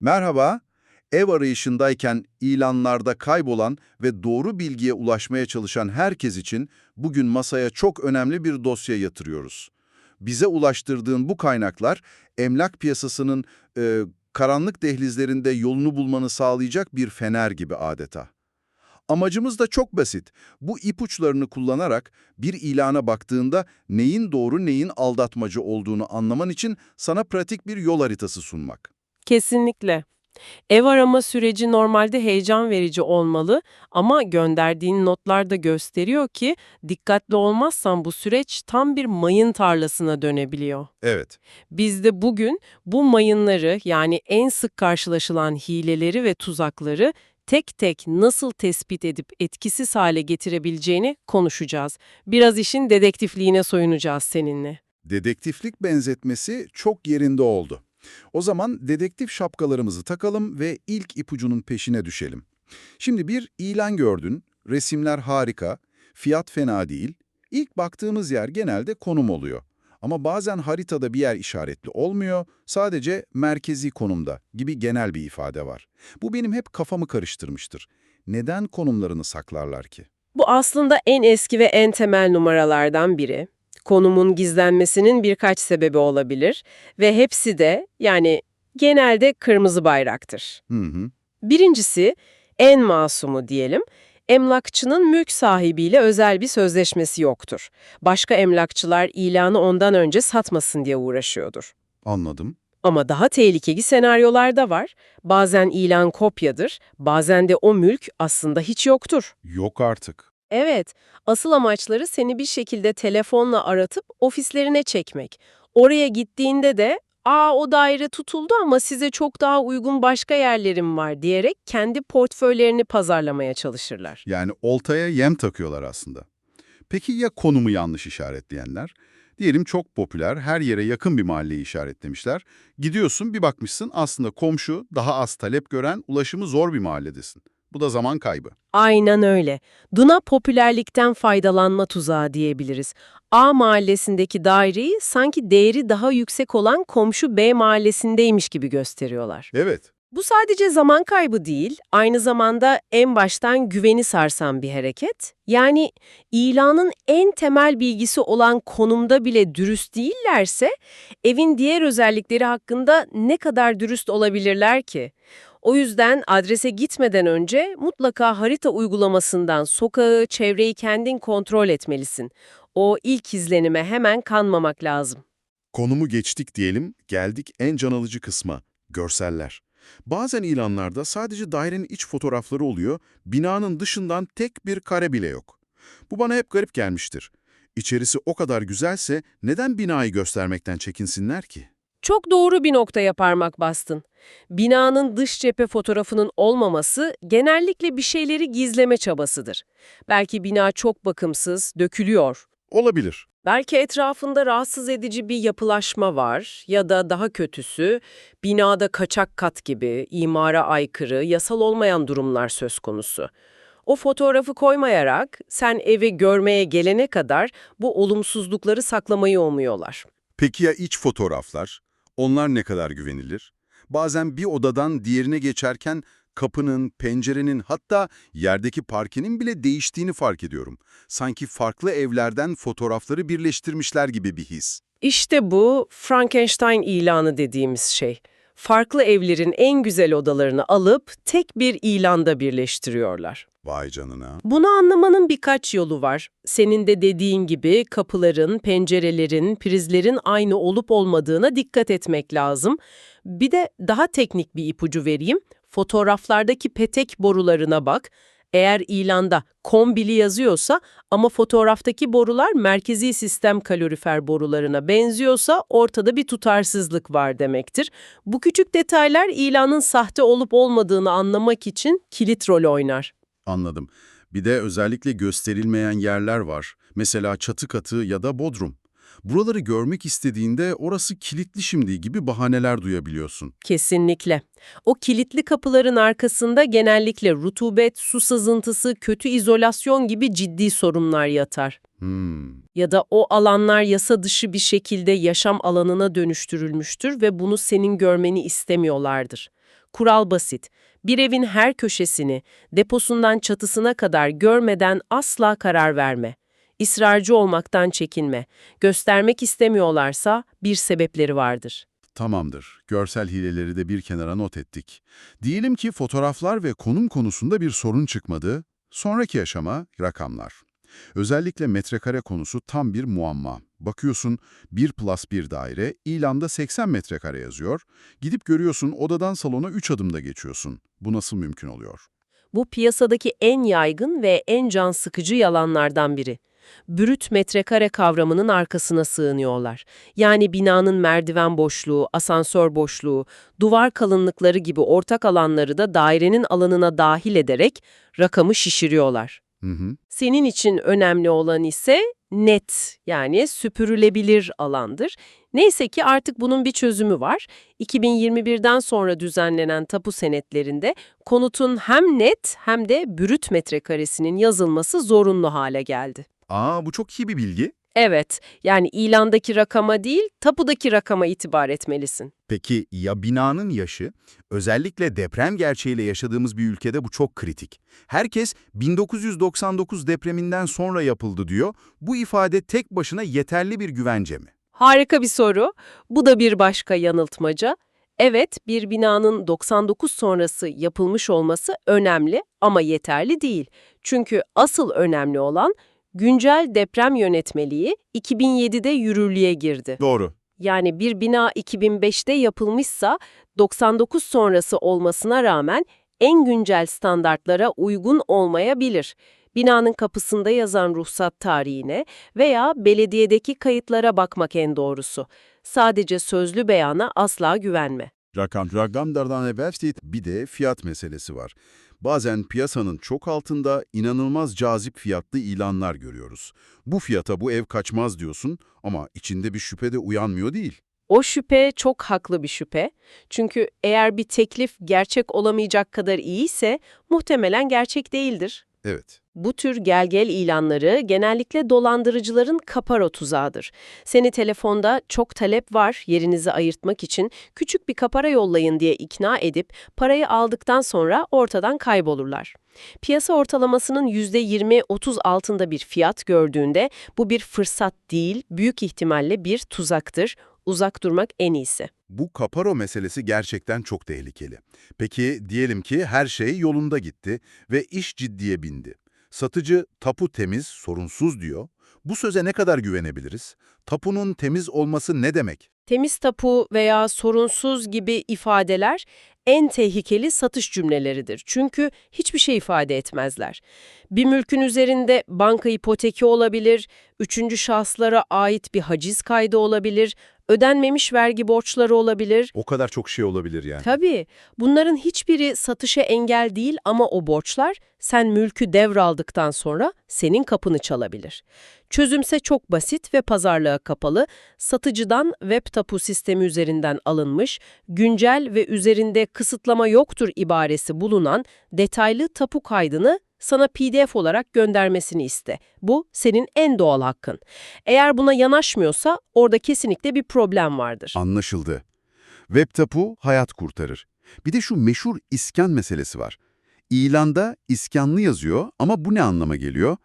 Merhaba, ev arayışındayken ilanlarda kaybolan ve doğru bilgiye ulaşmaya çalışan herkes için bugün masaya çok önemli bir dosya yatırıyoruz. Bize ulaştırdığın bu kaynaklar emlak piyasasının e, karanlık dehlizlerinde yolunu bulmanı sağlayacak bir fener gibi adeta. Amacımız da çok basit. Bu ipuçlarını kullanarak bir ilana baktığında neyin doğru neyin aldatmacı olduğunu anlaman için sana pratik bir yol haritası sunmak. Kesinlikle. Ev arama süreci normalde heyecan verici olmalı ama gönderdiğin notlar da gösteriyor ki dikkatli olmazsan bu süreç tam bir mayın tarlasına dönebiliyor. Evet. Biz de bugün bu mayınları yani en sık karşılaşılan hileleri ve tuzakları tek tek nasıl tespit edip etkisiz hale getirebileceğini konuşacağız. Biraz işin dedektifliğine soyunacağız seninle. Dedektiflik benzetmesi çok yerinde oldu. O zaman dedektif şapkalarımızı takalım ve ilk ipucunun peşine düşelim. Şimdi bir ilan gördün, resimler harika, fiyat fena değil. İlk baktığımız yer genelde konum oluyor. Ama bazen haritada bir yer işaretli olmuyor, sadece merkezi konumda gibi genel bir ifade var. Bu benim hep kafamı karıştırmıştır. Neden konumlarını saklarlar ki? Bu aslında en eski ve en temel numaralardan biri. Konumun gizlenmesinin birkaç sebebi olabilir ve hepsi de yani genelde kırmızı bayraktır. Hı hı. Birincisi en masumu diyelim. Emlakçının mülk sahibiyle özel bir sözleşmesi yoktur. Başka emlakçılar ilanı ondan önce satmasın diye uğraşıyordur. Anladım. Ama daha tehlikeli senaryolar da var. Bazen ilan kopyadır, bazen de o mülk aslında hiç yoktur. Yok artık. Evet, asıl amaçları seni bir şekilde telefonla aratıp ofislerine çekmek. Oraya gittiğinde de ''Aa o daire tutuldu ama size çok daha uygun başka yerlerim var.'' diyerek kendi portföylerini pazarlamaya çalışırlar. Yani oltaya yem takıyorlar aslında. Peki ya konumu yanlış işaretleyenler? Diyelim çok popüler, her yere yakın bir mahalleyi işaretlemişler. Gidiyorsun bir bakmışsın aslında komşu, daha az talep gören, ulaşımı zor bir mahalledesin. Bu da zaman kaybı. Aynen öyle. Duna popülerlikten faydalanma tuzağı diyebiliriz. A mahallesindeki daireyi sanki değeri daha yüksek olan komşu B mahallesindeymiş gibi gösteriyorlar. Evet, Bu sadece zaman kaybı değil, aynı zamanda en baştan güveni sarsan bir hareket. Yani ilanın en temel bilgisi olan konumda bile dürüst değillerse, evin diğer özellikleri hakkında ne kadar dürüst olabilirler ki? O yüzden adrese gitmeden önce mutlaka harita uygulamasından sokağı, çevreyi kendin kontrol etmelisin. O ilk izlenime hemen kanmamak lazım. Konumu geçtik diyelim, geldik en can alıcı kısma, görseller. Bazen ilanlarda sadece dairenin iç fotoğrafları oluyor, binanın dışından tek bir kare bile yok. Bu bana hep garip gelmiştir. İçerisi o kadar güzelse neden binayı göstermekten çekinsinler ki? Çok doğru bir noktaya parmak bastın. Binanın dış cephe fotoğrafının olmaması genellikle bir şeyleri gizleme çabasıdır. Belki bina çok bakımsız, dökülüyor. Olabilir. Belki etrafında rahatsız edici bir yapılaşma var ya da daha kötüsü binada kaçak kat gibi, imara aykırı, yasal olmayan durumlar söz konusu. O fotoğrafı koymayarak sen evi görmeye gelene kadar bu olumsuzlukları saklamayı umuyorlar. Peki ya iç fotoğraflar? Onlar ne kadar güvenilir? Bazen bir odadan diğerine geçerken kapının, pencerenin hatta yerdeki parkenin bile değiştiğini fark ediyorum. Sanki farklı evlerden fotoğrafları birleştirmişler gibi bir his. İşte bu Frankenstein ilanı dediğimiz şey. Farklı evlerin en güzel odalarını alıp tek bir ilanda birleştiriyorlar. Vay canına. Bunu anlamanın birkaç yolu var. Senin de dediğin gibi kapıların, pencerelerin, prizlerin aynı olup olmadığına dikkat etmek lazım. Bir de daha teknik bir ipucu vereyim. Fotoğraflardaki petek borularına bak. Eğer ilanda kombili yazıyorsa ama fotoğraftaki borular merkezi sistem kalorifer borularına benziyorsa ortada bir tutarsızlık var demektir. Bu küçük detaylar ilanın sahte olup olmadığını anlamak için kilit rol oynar. Anladım. Bir de özellikle gösterilmeyen yerler var. Mesela çatı katı ya da bodrum. Buraları görmek istediğinde orası kilitli şimdi gibi bahaneler duyabiliyorsun. Kesinlikle. O kilitli kapıların arkasında genellikle rutubet, su sızıntısı, kötü izolasyon gibi ciddi sorunlar yatar. Hmm, Ya da o alanlar yasa dışı bir şekilde yaşam alanına dönüştürülmüştür ve bunu senin görmeni istemiyorlardır. Kural basit. Bir evin her köşesini, deposundan çatısına kadar görmeden asla karar verme. İsrarcı olmaktan çekinme. Göstermek istemiyorlarsa bir sebepleri vardır. Tamamdır. Görsel hileleri de bir kenara not ettik. Diyelim ki fotoğraflar ve konum konusunda bir sorun çıkmadı. Sonraki aşama rakamlar. Özellikle metrekare konusu tam bir muamma. Bakıyorsun 1 plus 1 daire, ilanda 80 metrekare yazıyor. Gidip görüyorsun odadan salona 3 adımda geçiyorsun. Bu nasıl mümkün oluyor? Bu piyasadaki en yaygın ve en can sıkıcı yalanlardan biri. Brüt metrekare kavramının arkasına sığınıyorlar. Yani binanın merdiven boşluğu, asansör boşluğu, duvar kalınlıkları gibi ortak alanları da dairenin alanına dahil ederek rakamı şişiriyorlar. Hı hı. Senin için önemli olan ise net yani süpürülebilir alandır. Neyse ki artık bunun bir çözümü var. 2021'den sonra düzenlenen tapu senetlerinde konutun hem net hem de brüt metrekaresinin yazılması zorunlu hale geldi. Aa bu çok iyi bir bilgi. Evet, yani ilandaki rakama değil, tapudaki rakama itibar etmelisin. Peki ya binanın yaşı? Özellikle deprem gerçeğiyle yaşadığımız bir ülkede bu çok kritik. Herkes 1999 depreminden sonra yapıldı diyor. Bu ifade tek başına yeterli bir güvence mi? Harika bir soru. Bu da bir başka yanıltmaca. Evet, bir binanın 99 sonrası yapılmış olması önemli ama yeterli değil. Çünkü asıl önemli olan güncel deprem yönetmeliği 2007'de yürürlüğe girdi. Doğru. Yani bir bina 2005'te yapılmışsa 99 sonrası olmasına rağmen en güncel standartlara uygun olmayabilir. Binanın kapısında yazan ruhsat tarihine veya belediyedeki kayıtlara bakmak en doğrusu. Sadece sözlü beyana asla güvenme. Rakam, rakamlardan evvel bir de fiyat meselesi var. Bazen piyasanın çok altında inanılmaz cazip fiyatlı ilanlar görüyoruz. Bu fiyata bu ev kaçmaz diyorsun ama içinde bir şüphe de uyanmıyor değil. O şüphe çok haklı bir şüphe. Çünkü eğer bir teklif gerçek olamayacak kadar iyiyse muhtemelen gerçek değildir. Evet. Bu tür gel-gel ilanları genellikle dolandırıcıların kaparo tuzağıdır. Seni telefonda çok talep var yerinizi ayırtmak için küçük bir kapara yollayın diye ikna edip parayı aldıktan sonra ortadan kaybolurlar. Piyasa ortalamasının %20-30 altında bir fiyat gördüğünde bu bir fırsat değil, büyük ihtimalle bir tuzaktır. Uzak durmak en iyisi. Bu kaparo meselesi gerçekten çok tehlikeli. Peki diyelim ki her şey yolunda gitti ve iş ciddiye bindi. Satıcı tapu temiz, sorunsuz diyor. Bu söze ne kadar güvenebiliriz? Tapunun temiz olması ne demek? Temiz tapu veya sorunsuz gibi ifadeler en tehlikeli satış cümleleridir. Çünkü hiçbir şey ifade etmezler. Bir mülkün üzerinde banka ipoteki olabilir, üçüncü şahıslara ait bir haciz kaydı olabilir, ödenmemiş vergi borçları olabilir. O kadar çok şey olabilir yani. Tabii bunların hiçbiri satışa engel değil ama o borçlar sen mülkü devraldıktan sonra senin kapını çalabilir. Çözümse çok basit ve pazarlığa kapalı, satıcıdan web tapu sistemi üzerinden alınmış, güncel ve üzerinde kısıtlama yoktur ibaresi bulunan detaylı tapu kaydını sana PDF olarak göndermesini iste. Bu senin en doğal hakkın. Eğer buna yanaşmıyorsa orada kesinlikle bir problem vardır. Anlaşıldı. Web tapu hayat kurtarır. Bir de şu meşhur iskan meselesi var. İlanda iskanlı yazıyor ama bu ne anlama geliyor?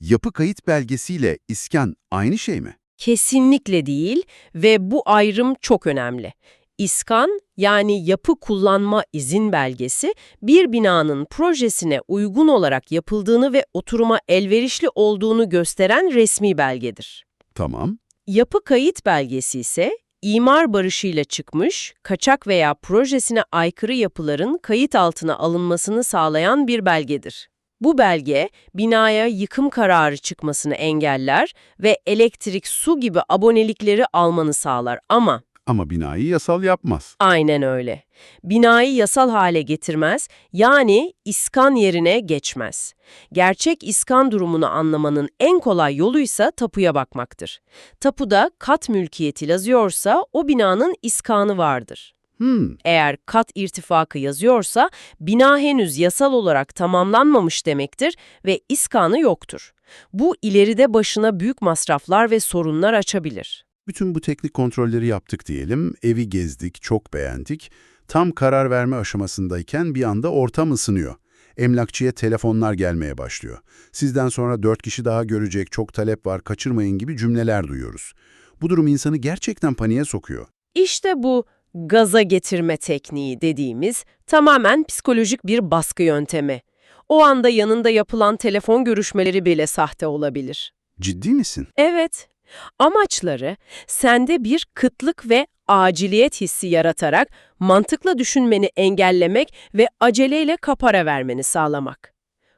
Yapı kayıt belgesiyle iskan aynı şey mi? Kesinlikle değil ve bu ayrım çok önemli. İskan yani yapı kullanma izin belgesi bir binanın projesine uygun olarak yapıldığını ve oturuma elverişli olduğunu gösteren resmi belgedir. Tamam. Yapı kayıt belgesi ise imar barışıyla çıkmış, kaçak veya projesine aykırı yapıların kayıt altına alınmasını sağlayan bir belgedir. Bu belge, binaya yıkım kararı çıkmasını engeller ve elektrik, su gibi abonelikleri almanı sağlar ama Ama binayı yasal yapmaz. aynen öyle. Binayı yasal hale getirmez, yani iskan yerine geçmez. Gerçek iskan durumunu anlamanın en kolay yoluysa tapuya bakmaktır. Tapuda kat mülkiyeti yazıyorsa o binanın iskanı vardır. Hmm, Eğer kat irtifakı yazıyorsa bina henüz yasal olarak tamamlanmamış demektir ve iskanı yoktur. Bu ileride başına büyük masraflar ve sorunlar açabilir. Bütün bu teknik kontrolleri yaptık diyelim, evi gezdik, çok beğendik. Tam karar verme aşamasındayken bir anda ortam ısınıyor. Emlakçıya telefonlar gelmeye başlıyor. Sizden sonra dört kişi daha görecek, çok talep var, kaçırmayın gibi cümleler duyuyoruz. Bu durum insanı gerçekten paniğe sokuyor. İşte bu gaza getirme tekniği dediğimiz tamamen psikolojik bir baskı yöntemi. O anda yanında yapılan telefon görüşmeleri bile sahte olabilir. Ciddi misin? Evet, amaçları sende bir kıtlık ve aciliyet hissi yaratarak mantıkla düşünmeni engellemek ve aceleyle kapara vermeni sağlamak.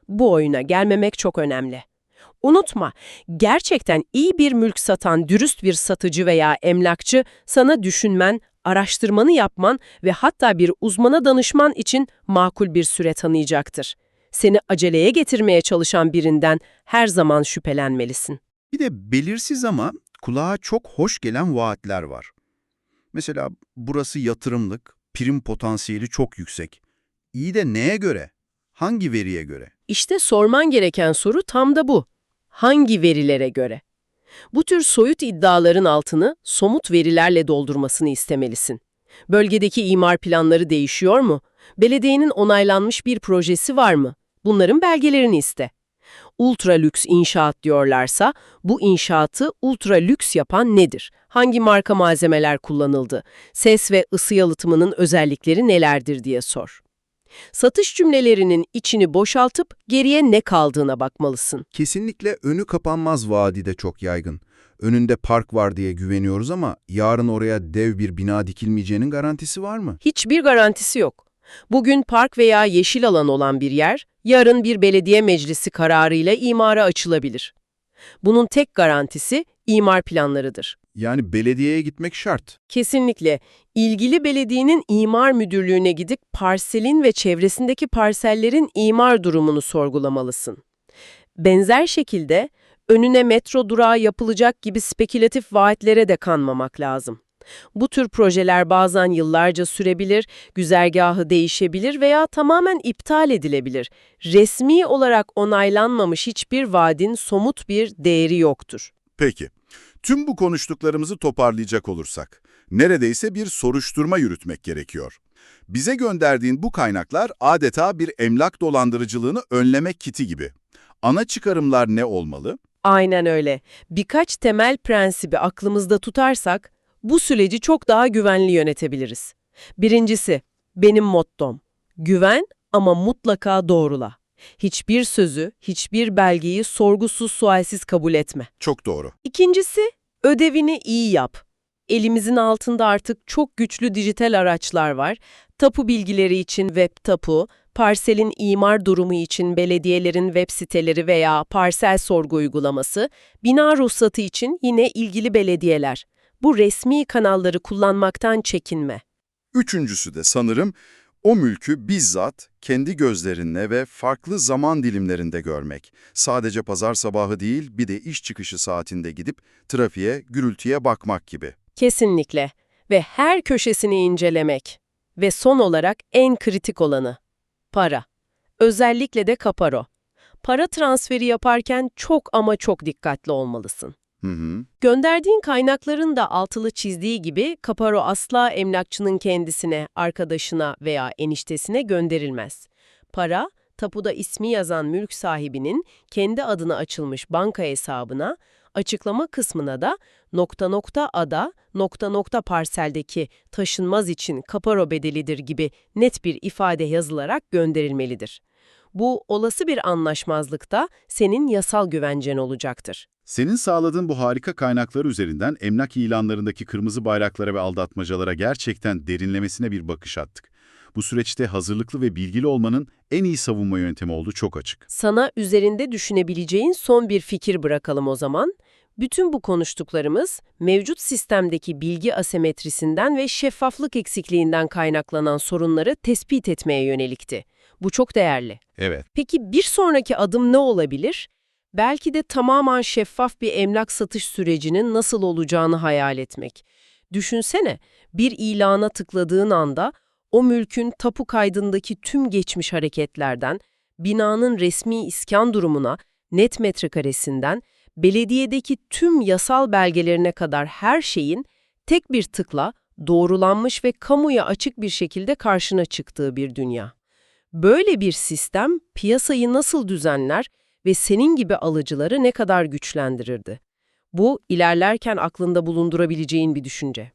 Bu oyuna gelmemek çok önemli. Unutma, gerçekten iyi bir mülk satan dürüst bir satıcı veya emlakçı sana düşünmen, araştırmanı yapman ve hatta bir uzmana danışman için makul bir süre tanıyacaktır. Seni aceleye getirmeye çalışan birinden her zaman şüphelenmelisin. Bir de belirsiz ama kulağa çok hoş gelen vaatler var. Mesela burası yatırımlık, prim potansiyeli çok yüksek. İyi de neye göre? Hangi veriye göre? İşte sorman gereken soru tam da bu. Hangi verilere göre? Bu tür soyut iddiaların altını somut verilerle doldurmasını istemelisin. Bölgedeki imar planları değişiyor mu? Belediyenin onaylanmış bir projesi var mı? Bunların belgelerini iste. Ultra lüks inşaat diyorlarsa bu inşaatı ultra lüks yapan nedir? Hangi marka malzemeler kullanıldı? Ses ve ısı yalıtımının özellikleri nelerdir diye sor. Satış cümlelerinin içini boşaltıp geriye ne kaldığına bakmalısın. Kesinlikle önü kapanmaz vaadi de çok yaygın. Önünde park var diye güveniyoruz ama yarın oraya dev bir bina dikilmeyeceğinin garantisi var mı? Hiçbir garantisi yok. Bugün park veya yeşil alan olan bir yer, yarın bir belediye meclisi kararıyla imara açılabilir. Bunun tek garantisi imar planlarıdır. Yani belediyeye gitmek şart. Kesinlikle ilgili belediyenin imar müdürlüğüne gidip parselin ve çevresindeki parsellerin imar durumunu sorgulamalısın. Benzer şekilde önüne metro durağı yapılacak gibi spekülatif vaatlere de kanmamak lazım. Bu tür projeler bazen yıllarca sürebilir, güzergahı değişebilir veya tamamen iptal edilebilir. Resmi olarak onaylanmamış hiçbir vaadin somut bir değeri yoktur. Peki, tüm bu konuştuklarımızı toparlayacak olursak, neredeyse bir soruşturma yürütmek gerekiyor. Bize gönderdiğin bu kaynaklar adeta bir emlak dolandırıcılığını önleme kiti gibi. Ana çıkarımlar ne olmalı? Aynen öyle. Birkaç temel prensibi aklımızda tutarsak bu süreci çok daha güvenli yönetebiliriz. Birincisi, benim mottom. Güven ama mutlaka doğrula. Hiçbir sözü, hiçbir belgeyi sorgusuz sualsiz kabul etme. Çok doğru. İkincisi, ödevini iyi yap. Elimizin altında artık çok güçlü dijital araçlar var. Tapu bilgileri için web tapu, parselin imar durumu için belediyelerin web siteleri veya parsel sorgu uygulaması, bina ruhsatı için yine ilgili belediyeler. Bu resmi kanalları kullanmaktan çekinme. Üçüncüsü de sanırım o mülkü bizzat kendi gözlerinle ve farklı zaman dilimlerinde görmek. Sadece pazar sabahı değil bir de iş çıkışı saatinde gidip trafiğe, gürültüye bakmak gibi. Kesinlikle. Ve her köşesini incelemek. Ve son olarak en kritik olanı. Para. Özellikle de kaparo. Para transferi yaparken çok ama çok dikkatli olmalısın. Hı hı. Gönderdiğin kaynakların da altılı çizdiği gibi kaparo asla emlakçının kendisine, arkadaşına veya eniştesine gönderilmez. Para, tapuda ismi yazan mülk sahibinin kendi adına açılmış banka hesabına, açıklama kısmına da nokta nokta ada, nokta nokta parseldeki taşınmaz için kaparo bedelidir gibi net bir ifade yazılarak gönderilmelidir. Bu olası bir anlaşmazlıkta senin yasal güvencen olacaktır. Senin sağladığın bu harika kaynaklar üzerinden emlak ilanlarındaki kırmızı bayraklara ve aldatmacalara gerçekten derinlemesine bir bakış attık. Bu süreçte hazırlıklı ve bilgili olmanın en iyi savunma yöntemi olduğu çok açık. Sana üzerinde düşünebileceğin son bir fikir bırakalım o zaman. Bütün bu konuştuklarımız mevcut sistemdeki bilgi asemetrisinden ve şeffaflık eksikliğinden kaynaklanan sorunları tespit etmeye yönelikti. Bu çok değerli. Evet. Peki bir sonraki adım ne olabilir? Belki de tamamen şeffaf bir emlak satış sürecinin nasıl olacağını hayal etmek. Düşünsene, bir ilana tıkladığın anda o mülkün tapu kaydındaki tüm geçmiş hareketlerden, binanın resmi iskan durumuna, net metrekaresinden, belediyedeki tüm yasal belgelerine kadar her şeyin tek bir tıkla doğrulanmış ve kamuya açık bir şekilde karşına çıktığı bir dünya. Böyle bir sistem piyasayı nasıl düzenler ve senin gibi alıcıları ne kadar güçlendirirdi? Bu ilerlerken aklında bulundurabileceğin bir düşünce.